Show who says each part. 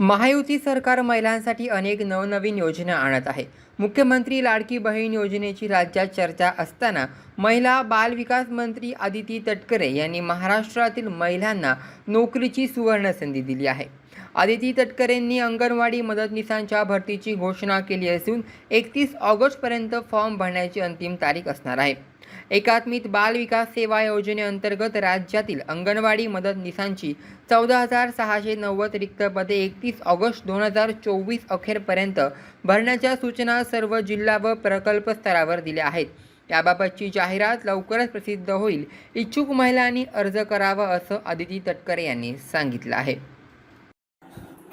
Speaker 1: महायुती सरकार महिलांसाठी अनेक नवनवीन योजना आणत आहे. मुख्यमंत्री लाडकी बहीण योजनेची राज्यात चर्चा असताना महिला बाल विकास मंत्री आदिती तटकरे यांनी महाराष्ट्रातील महिलांना नोकरीची सुवर्ण संधी दिली आहे. आदिती तटकरेंनी अंगणवाडी मदतनीसांच्या भरतीची घोषणा केली असून एकतीस ऑगस्टपर्यंत फॉर्म भरण्याची अंतिम तारीख असणार आहे. एकात्मिक बाल विकास सेवा योजनेअंतर्गत राज्यातील अंगणवाडी मदतनीसांची चौदा हजार सहाशे नव्वद रिक्त पदे एकतीस ऑगस्ट दोन हजार चोवीस अखेरपर्यंत भरण्याच्या सूचना सर्व जिल्हा व प्रकल्प स्तरावर दिल्या आहेत. त्याबाबतची जाहिरात लवकरच प्रसिद्ध होईल. इच्छुक महिलांनी अर्ज करावा असं आदिती तटकरे यांनी सांगितलं आहे.